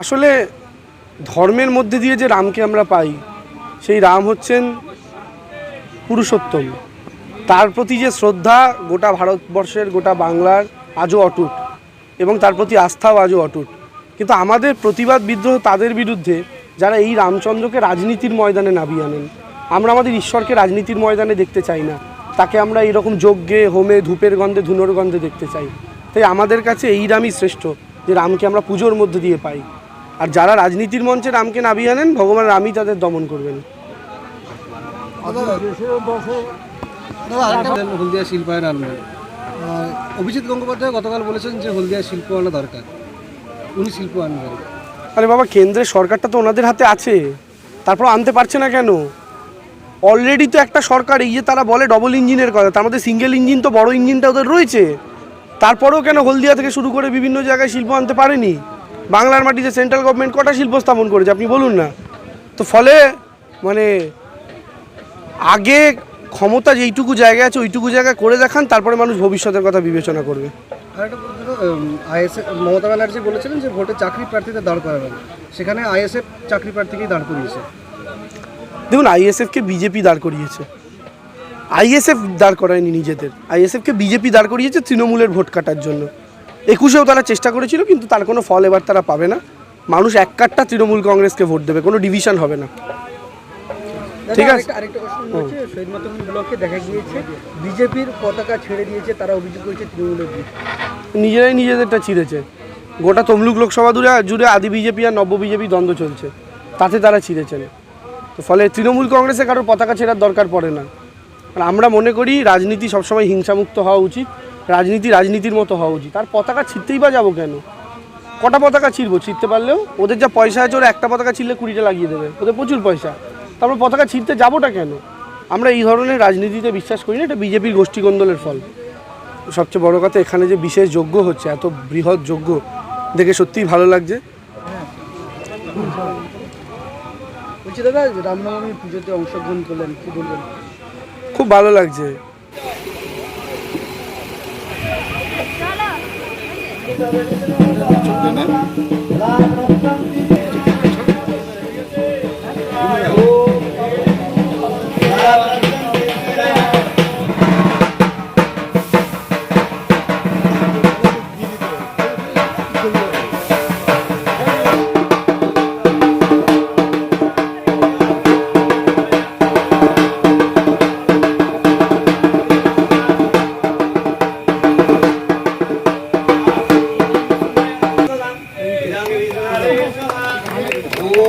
আসলে ধর্মের মধ্যে দিয়ে যে রামকে আমরা পাই, সেই রাম হচ্ছেন পুরুষোত্তম। তার প্রতি যে শ্রদ্ধা গোটা ভারতবর্ষের, গোটা বাংলার আজও অটুট এবং তার প্রতি আস্থাও আজও অটুট। কিন্তু আমাদের প্রতিবাদ বিদ্রোহ তাদের বিরুদ্ধে, যারা এই রামচন্দ্রকে রাজনীতির ময়দানে নামিয়ে আনেন। আমরা আমাদের ঈশ্বরকে রাজনীতির ময়দানে দেখতে চাই না। তাকে আমরা এইরকম যজ্ঞে, হোমে, ধূপের গন্ধে, ধুনোর গন্ধে দেখতে চাই। তাই আমাদের কাছে এই রামই শ্রেষ্ঠ, যে রামকে আমরা পুজোর মধ্যে দিয়ে পাই। আর যারা রাজনীতির মঞ্চে রামকে নামিয়ে আনেন ভগবান রামই তাদের দমন করবেন। হলদিয়া শিল্পায়ন আনবেন অভিজিৎ গঙ্গোপাধ্যায় গতকাল বলেছেন যে হলদিয়া শিল্প আনা দরকার। উনি শিল্প আনবেন আরে বাবা কেন্দ্রের সরকারটা তো ওনাদের হাতে আছে। তারপর আনতে পারছে না কেন? অলরেডি তো একটা সরকার এই যে তারা বলে ডবল ইঞ্জিনের কথা তার মধ্যে সিঙ্গেল ইঞ্জিন তো বড় ইঞ্জিনটা ওদের রয়েছে। তারপরেও কেন হলদিয়া থেকে শুরু করে বিভিন্ন জায়গায় শিল্প আনতে পারেনি? বাংলার মাটিতে সেন্ট্রাল গভর্নমেন্ট কটা শিল্প স্থাপন করেছে আপনি বলুন না। তো ফলে মানে আগে ক্ষমতা যেইটুকু জায়গা আছে ওইটুকু জায়গা করে দেখান তারপরে মানুষ ভবিষ্যতের কথা বিবেচনা করবে। মমতা ব্যানার্জি বলেছিলেন যে ভোটে চাকরি প্রার্থীতে দাঁড় করাবেন। সেখানে আইএসএফ চাকরি প্রার্থীকেই দাঁড় করিয়েছে। দেখুন আইএসএফকে বিজেপি দাঁড় করিয়েছে। আইএসএফ দাঁড় করায়নি নিজেদের। আইএসএফকে বিজেপি দাঁড় করিয়েছে তৃণমূলের ভোট কাটার জন্য। একুশেও তারা চেষ্টা করেছিল কিন্তু তার কোনো ফল এবার তারা পাবে না। মানুষ এক কাটটা তৃণমূল কংগ্রেসকে ভোট দেবে কোনো ডিভিশন হবে না। ঠিক আছে। আরেকটা প্রশ্ন হচ্ছে শহীদ মাতঙ্গ ব্লকে দেখা গিয়েছে বিজেপির পতাকা ছেড়ে দিয়েছে তারা অভিযোগ করেছে তৃণমূলের নিজেরাই নিজেদেরটা ছিঁড়েছে। গোটা তমলুক লোকসভা জুড়ে জুড়ে আদি বিজেপি আর নব্য বিজেপি দ্বন্দ্ব চলছে। তাতে তারা ছিঁড়েছেন। তো ফলে তৃণমূল কংগ্রেসে কারোর পতাকা ছেড়ার দরকার পড়ে না। আর আমরা মনে করি রাজনীতি সবসময় হিংসামুক্ত হওয়া উচিত। রাজনীতি রাজনীতির মতো হওয়া উচিত। আর পতাকা ছিঁড়তেই বা যাব কেন? কটা পতাকা ছিঁড়বো? ছিঁড়তে পারলেও ওদের যা পয়সা আছে ওরা একটা পতাকা ছিঁড়লে কুড়িটা লাগিয়ে দেবে। ওদের প্রচুর পয়সা। তারপর পতাকা ছিঁড়তে যাবোটা কেন? আমরা এই ধরনের রাজনীতিতে বিশ্বাস করি না এটা বিজেপির গোষ্ঠীকন্দলের ফল। সবচেয়ে বড় কথা এখানে যে বিশেষ যোগ্য হচ্ছে এত বৃহৎ যোগ্য দেখে সত্যিই ভালো লাগছে। বলছি দাদা রামনবমী পুজোতে অংশগ্রহণ করলেন কি বলবেন? খুব ভালো লাগছে। চোখ